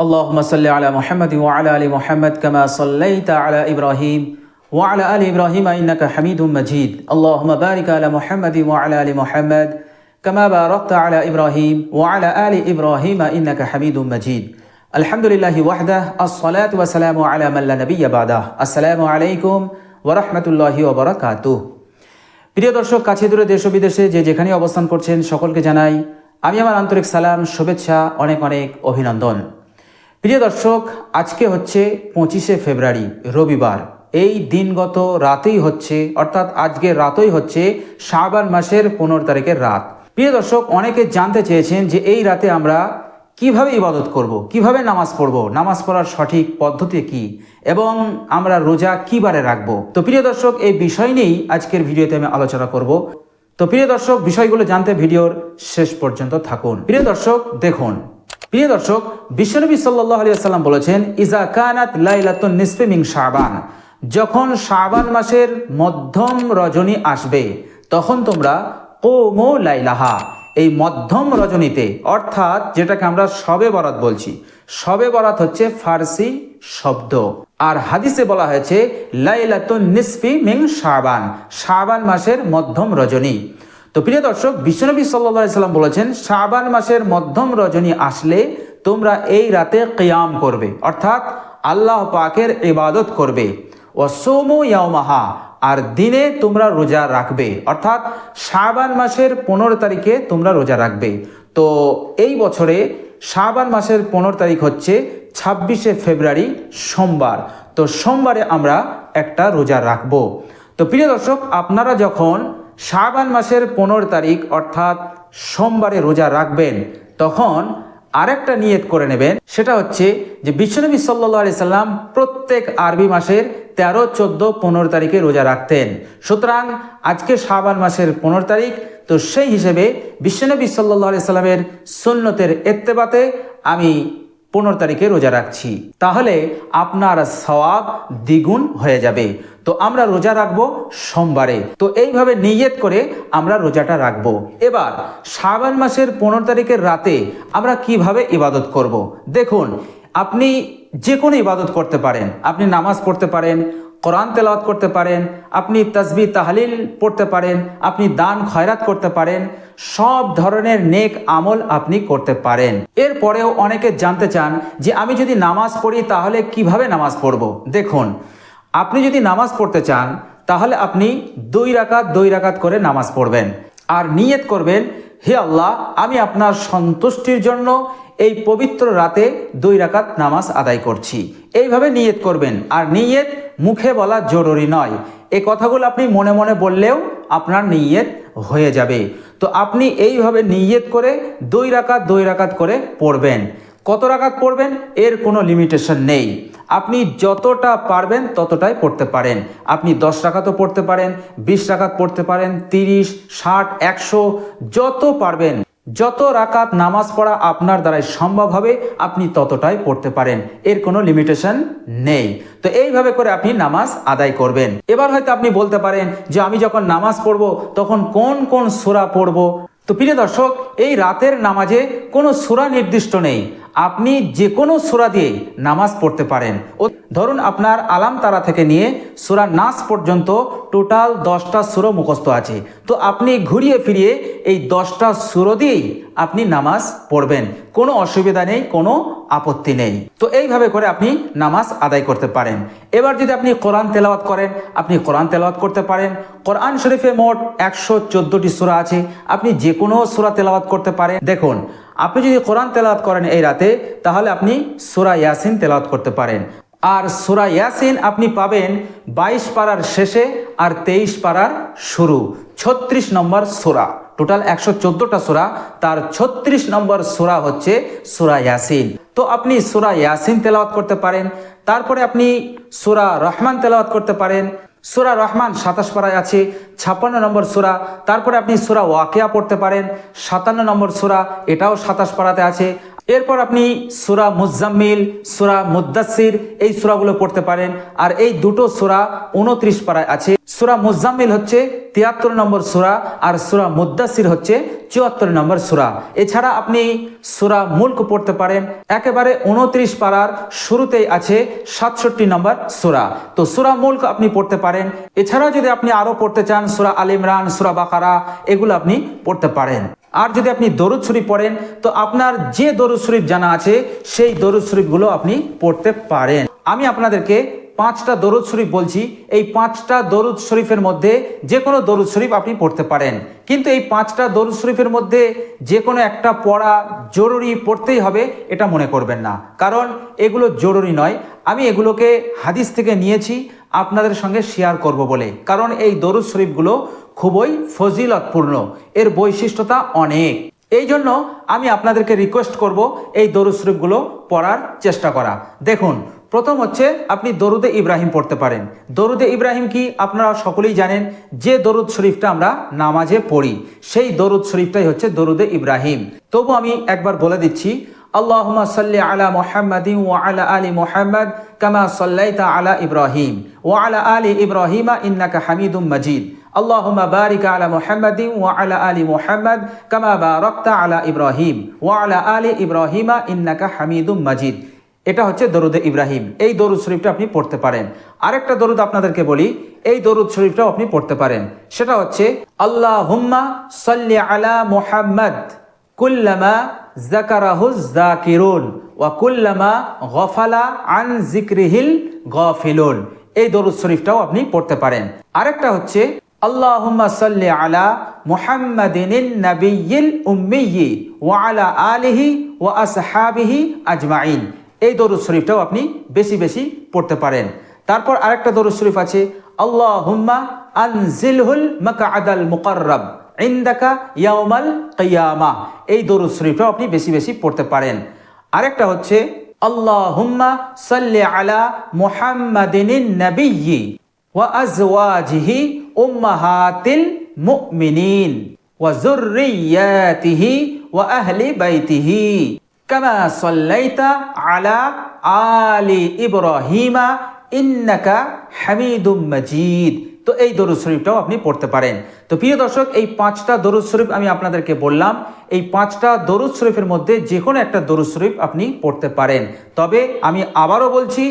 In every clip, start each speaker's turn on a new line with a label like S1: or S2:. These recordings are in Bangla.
S1: اللهم صل على محمد وعلى ال محمد كما صليت على ابراهيم وعلى ال ابراهيم انك حميد مجيد اللهم بارك على محمد وعلى ال محمد كما باركت على ابراهيم وعلى ال ابراهيم انك حميد مجيد الحمد لله وحده الصلاه والسلام على من لا نبي بعده السلام عليكم ورحمه الله وبركاته প্রিয় দর্শক কাছে দূরে দেশ ও বিদেশে যে যেখানে অবস্থান করছেন সকলকে জানাই আমি আমার আন্তরিক সালাম শুভেচ্ছা অনেক অনেক অভিনন্দন প্রিয় দর্শক, আজকে হচ্ছে পঁচিশে ফেব্রুয়ারি, রবিবার। এই দিনগত রাতেই হচ্ছে, অর্থাৎ আজকে রাতই হচ্ছে শাবান মাসের পনেরো তারিখের রাত। প্রিয় দর্শক, অনেকে জানতে চেয়েছেন যে এই রাতে আমরা কীভাবে ইবাদত করব, কীভাবে নামাজ পড়ব, নামাজ পড়ার সঠিক পদ্ধতি কি, এবং আমরা রোজা কি বারে রাখব। তো প্রিয় দর্শক, এই বিষয় নিয়েই আজকের ভিডিওতে আমি আলোচনা করব। তো প্রিয় দর্শক, বিষয়গুলো জানতে ভিডিওর শেষ পর্যন্ত থাকুন। প্রিয় দর্শক, দেখুন প্রিয় দর্শক, বিশ্বনবী সাল্লাহ আলিয়া সাল্লাম বলেছেন ইজা কানাত লাইলাতুন নিসফে মিং শাবান। যখন শাবান মাসের মধ্যম রজনী আসবে, তখন তোমরা কোমো লাইলাহা, এই মধ্যম রজনীতে, অর্থাৎ যেটাকে আমরা সবে বরাত বলছি সবে বরাত হচ্ছে ফার্সি শব্দ। আর হাদিসে বলা হয়েছে, লাইলাতুন নিসফি মিং শাবান। শাবান মাসের মধ্যম রজনী। তো প্রিয় দর্শক, বিশ্বনবী সাল্লা সাল্লাম বলেছেন, শাবান মাসের মধ্যম রজনী আসলে তোমরা এই রাতে কিয়াম করবে। অর্থাৎ আল্লাহ পাকের ইবাদত করবে। ও সোমো ইয়ামাহা আর দিনে তোমরা রোজা রাখবে। অর্থাৎ শাবান মাসের পনেরো তারিখে তোমরা রোজা রাখবে। তো এই বছরে শাবান মাসের পনেরো তারিখ হচ্ছে ছাব্বিশে ফেব্রুয়ারি, সোমবার। তো সোমবারে আমরা একটা রোজা রাখব। তো প্রিয় দর্শক, আপনারা যখন শাবান মাসের পনেরো তারিখ, অর্থাৎ সোমবারে রোজা রাখবেন। তখন আরেকটা নিয়ত করে নেবেন, সেটা হচ্ছে যে বিশ্বনবী সাল্লা আলি সাল্লাম প্রত্যেক আরবি মাসের তেরো, চোদ্দ, পনেরো তারিখে রোজা রাখতেন। সুতরাং আজকে শাবান মাসের পনেরো তারিখ, তো সেই হিসেবে বিশ্বনবী সাল্লা আলি সাল্লামের সুন্নতের এত্তেবাতে আমি পনেরো তারিখে রোজা রাখছি। তাহলে আপনার সওয়াব দ্বিগুণ হয়ে যাবে। তো আমরা রোজা রাখব সোমবারে। তো এইভাবে নিয়ত করে আমরা রোজাটা রাখব। এবার শ্রাবণ মাসের পনেরো তারিখের রাতে আমরা কীভাবে ইবাদত করব। দেখুন, আপনি যে কোনো ইবাদত করতে পারেন। আপনি নামাজ পড়তে পারেন কোরআন তেলাওয়াত করতে পারেন, আপনি তসবি তাহলিল পড়তে পারেন, আপনি দান খয়রাত করতে পারেন, সব ধরনের নেক আমল আপনি করতে পারেন। এরপরেও অনেকে জানতে চান যে আমি যদি নামাজ পড়ি তাহলে কীভাবে নামাজ পড়ব? দেখুন, আপনি যদি নামাজ পড়তে চান তাহলে আপনি দুই রাকাত দুই রাকাত করে নামাজ পড়বেন। আর নিয়ত করবেন, হে আল্লাহ, আমি আপনার সন্তুষ্টির জন্য এই পবিত্র রাতে দুই রাকাত নামাজ আদায় করছি। এইভাবে নিয়ত করবেন। আর নিয়ত মুখে বলা জরুরি নয়। এই কথাগুলো আপনি মনে মনে বললেও আপনার নিয়ত হয়ে যাবে। তো আপনি এইভাবে নিয়ত করে দুই রাকাত দুই রাকাত করে পড়বেন। কত রাকাত পড়বেন? এর কোনো লিমিটেশন নেই। আপনি যতটা পারবেন ততটাই পড়তে পারেন। আপনি দশ রাকাতও পড়তে পারেন, বিশ রাকাত পড়তে পারেন, তিরিশ, ষাট, একশো, যত পারবেন। যত রাকাত নামাজ পড়া আপনার দ্বারাই সম্ভব হবে, আপনি ততটাই পড়তে পারেন। এর কোনো লিমিটেশন নেই। তো এইভাবে করে আপনি নামাজ আদায় করবেন। এবার হয়তো আপনি বলতে পারেন যে আমি যখন নামাজ পড়ব, তখন কোন কোন সুরা পড়ব? তো প্রিয় দর্শক, এই রাতের নামাজে কোনো সুরা নির্দিষ্ট নেই। আপনি যে কোনো সুরা দিয়ে নামাজ পড়তে পারেন। ও ধরুন আপনার আলাম তারা থেকে নিয়ে সুরা নাস পর্যন্ত টোটাল দশটা সুরো মুখস্থ আছে। তো আপনি ঘুরিয়ে ফিরিয়ে এই দশটা সুরো দিয়েই আপনি নামাজ পড়বেন। কোনো অসুবিধা নেই, কোনো আপত্তি নেই। তো এইভাবে করে আপনি নামাজ আদায় করতে পারেন। এবার যদি আপনি কোরআন তেলাওয়াত করেন, আপনি কোরআন তেলাওয়াত করতে পারেন। কোরআন শরীফে মোট একশো চোদ্দোটি সুরা আছে। আপনি যে কোনো সুরা তেলাওয়াত করতে পারেন। দেখুন আপনি যদি কোরআন তেলাওয়াত করেন এই রাতে, তাহলে আপনি সুরা ইয়াসিন তেলাওয়াত করতে পারেন। আর সুরা ইয়াসিন আপনি পাবেন বাইশ পাড়ার শেষে আর তেইশ পাড়ার শুরু। ছত্রিশ নম্বর সুরা। টোটাল একশো চোদ্দোটা সুরা। তার ছত্রিশ নম্বর সুরা হচ্ছে সুরা ইয়াসিন। তো আপনি সুরা ইয়াসিন তেলাওয়াত করতে পারেন। তারপরে আপনি সুরা রহমান তেলাওয়াত করতে পারেন। সুরা রহমান সাতাশ পাড়ায় আছে, ছাপ্পান্ন নম্বর সুরা। তারপরে আপনি সুরা ওয়াকিয়া পড়তে পারেন, সাতান্ন নম্বর সুরা এটাও সাতাশ পাড়াতে আছে। এরপর আপনি সুরা মুজাম্মিল, সুরা মুদাসির এই সুরাগুলো পড়তে পারেন। আর এই দুটো সুরা উনত্রিশ পাড়ায় আছে। সুরা মুজাম্মিল হচ্ছে তিয়াত্তর নম্বর সুরা আর সুরা মুদাসির হচ্ছে চুয়াত্তর নম্বর সুরা। এছাড়া আপনি সুরা মুল্ক পড়তে পারেন। একেবারে উনত্রিশ পাড়ার শুরুতেই আছে সাতষট্টি নম্বর সুরা। তো সুরা মুল্ক আপনি পড়তে পারেন। এছাড়াও যদি আপনি আরও পড়তে চান, সুরা আল ইমরান, সুরা বাকারা, এগুলো আপনি পড়তে পারেন। আর যদি আপনি দরুদ শরীফ পড়েন, তো আপনার যে দরুদ শরীফ জানা আছে, সেই দরুদ শরীফগুলো আপনি পড়তে পারেন। আমি আপনাদেরকে পাঁচটা দরুদ শরীফ বলছি, এই পাঁচটা দরুদ শরীফের মধ্যে যে কোনো দরুদ শরীফ আপনি পড়তে পারেন। কিন্তু এই পাঁচটা দরুদ শরীফের মধ্যে যে কোনো একটা পড়া জরুরি পড়তেই হবে, এটা মনে করবেন না। কারণ এগুলো জরুরি নয়। আমি এগুলোকে হাদিস থেকে নিয়েছি, আপনাদের সঙ্গে শেয়ার করব বলে। কারণ এই দরুদ শরীফগুলো খুবই ফজিলতপূর্ণ। এর বৈশিষ্ট্যতা অনেক। এই জন্য আমি আপনাদেরকে রিকোয়েস্ট করব এই দরুদ শরীফগুলো পড়ার চেষ্টা করা। দেখুন প্রথম হচ্ছে আপনি দরুদে ইব্রাহিম পড়তে পারেন দরুদে ইব্রাহিম কি আপনারা সকলেই জানেন যে দরুদ শরীফটা আমরা নামাজে পড়ি সেই দরুদ শরীফটাই হচ্ছে দরুদে ইব্রাহিম তবু আমি একবার বলে দিচ্ছি اللهم صل على محمد وعلى آل محمد كما صليت على إبراهيم وعلى آل إبراهيم إنك حميد مجيد اللهم بارك على محمد وعلى آل محمد كما باركت على إبراهيم وعلى آل إبراهيم إنك حميد مجيد এটা হচ্ছে দরুদে ইব্রাহিম। এই দরুদ শরীফটা আপনি পড়তে পারেন। আরেকটা দরুদ আপনাদেরকে বলি, এই দরুদ শরীফটাও আপনি পড়তে পারেন। সেটা হচ্ছে আল্লাহ হুম্মা সাল্লি আলা মুহাম্মদ কুল্লামা জাকারাহুজ জাকিরুন ওয়া কুল্লামা গফালা আন জিক্রিহিল গফিলুন। এই দরুদ শরীফটাও আপনি পড়তে পারেন। আরেকটা হচ্ছে, আল্লাহুম্মা সাল্লি আলা মুহাম্মাদিনিন নাবিয়্যিল উম্মিয়্যি ওয়া আলা আলিহি ওয়া আসহাবিহি আজমাইন। এই দরুদ শরীফটাও আপনি বেশি বেশি পড়তে পারেন। তারপর আরেকটা দরুদ শরীফ আছে, আল্লাহুম্মা আনজিলহুল মাকা আদাল মুকাররাব ইন্দাকা ইয়াউমাল কিয়ামা। এই দরুদ শরীফটাও আপনি বেশি বেশি পড়তে পারেন। আরেকটা হচ্ছে, আল্লাহুম্মা সাল্লি আলা মুহাম্মাদিনিন নাবিয়্যি ওয়া আজওয়াজিহি উম্মাহাতিল মুমিনিন ওয়া যুররিয়াতিহি ওয়া আহলি বাইতিহি। কামা সাল্লাইতা আলা আলি ইব্রাহিমা ইন্নাকা হামিদুম মাজিদ। তো এই দরুদ শরীফটাও আপনি পড়তে পারেন। তো প্রিয় দর্শক, এই পাঁচটা দরুদ শরীফ আমি আপনাদেরকে বললাম। এই পাঁচটা দরুদ শরীফের মধ্যে যে কোনো একটা দরুদ শরীফ আপনি পড়তে পারেন। তবে আমি আবারও বলছি,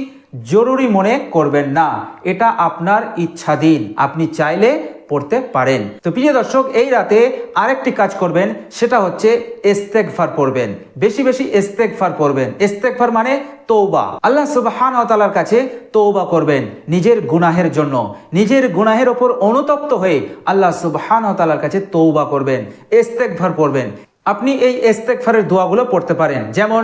S1: জরুরি মনে করবেন না। এটা আপনার ইচ্ছাধীন। আপনি চাইলে পড়তে পারেন। তো প্রিয় দর্শক, এই রাতে আরেকটি কাজ করবেন, সেটা হচ্ছে ইস্তেগফার পড়বেন। বেশি বেশি ইস্তেগফার পড়বেন। ইস্তেগফার মানে তৌবা আল্লাহ সুবহান তালার কাছে তৌবা করবেন নিজের গুনাহের জন্য। নিজের গুনাহের ওপর অনুতপ্ত হয়ে আল্লাহ সুবহান তালার কাছে তৌবা করবেন, ইস্তেগফার পড়বেন। আপনি এই ইস্তেগফারের দোয়াগুলো পড়তে পারেন। যেমন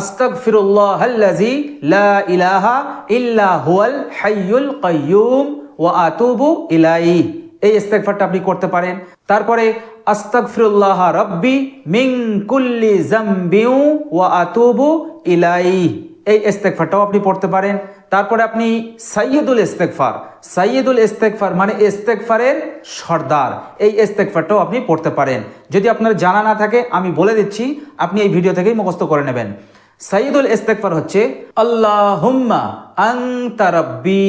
S1: আস্তাগফিরুল্লাহ আল্লাযী লা ইলাহা ইল্লা হুয়াল হাইয়ুল কাইয়্যুম ওয়া আতুবু ইলাইহি। এই ইস্তেগফারটা আপনি করতে পারেন। তারপরে, আস্তাগফিরুল্লাহ রাব্বি মিন কুল্লি যামবিউ ওয়া আতুবু ইলাইহি। এই ইস্তেগফারটাও আপনি পড়তে পারেন। তারপরে আপনি সাইয়্যিদুল ইস্তেগফার। সাইয়্যিদুল ইস্তেগফার মানে ইস্তেগফারের সর্দার। এই ইস্তেগফারটাও আপনি পড়তে পারেন। যদি আপনার জানা না থাকে, আমি বলে দিচ্ছি, আপনি এই ভিডিও থেকেই মুখস্থ করে নেবেন। সাইয়্যিদুল ইস্তেগফার হচ্ছে, আল্লাহুম্মা আনতা রাব্বি,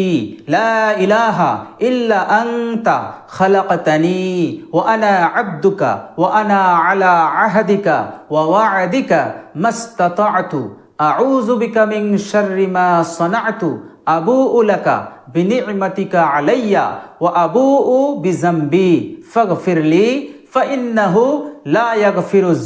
S1: লা ইলাহা ইল্লা আনতা খালাকতানি, ওয়া আনা আবদুকা, ওয়া আনা আলা আহাদিকা, ওয়া ওয়া'দিকা মাস্তাতা'তু, আউযু বিকা মিন শাররি মা সানা'তু, আবুউ লাকা বিনি'মাতিকা আলাইয়া, ওয়া আবুউ বিযামবি, ফাগফিরলি ফাইন্নাহু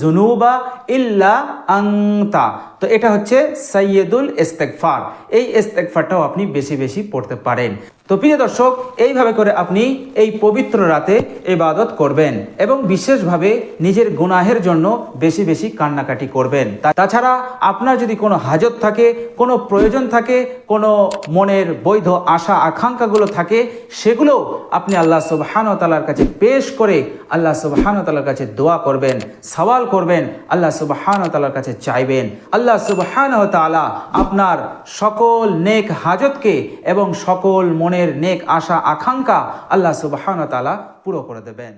S1: যুনুবা ইল্লা আনতা। তো এটা হচ্ছে সাইয়্যিদুল ইস্তেগফার। এই ইস্তেগফারটাও আপনি বেশি বেশি পড়তে পারেন। তো প্রিয় দর্শক, এইভাবে করে আপনি এই পবিত্র রাতে ইবাদত করবেন এবং বিশেষভাবে নিজের গুনাহের জন্য বেশি বেশি কান্নাকাটি করবেন। তাছাড়া আপনার যদি কোনো হাজত থাকে, কোনো প্রয়োজন থাকে, কোনো মনের বৈধ আশা আকাঙ্ক্ষাগুলো থাকে, সেগুলো আপনি আল্লাহ সুবহান তালার কাছে পেশ করে আল্লাহ সুবহান তালার কাছে দোয়া করবেন, সওয়াল করবেন, আল্লাহ সুবাহান তালার কাছে চাইবেন। আল্লাহ সুবাহান তালা আপনার সকল নেক হাজতকে এবং সকল মনের নেক আশা, আকাঙ্ক্ষা আল্লাহ সুবাহান তালা পুরো করে দেবেন।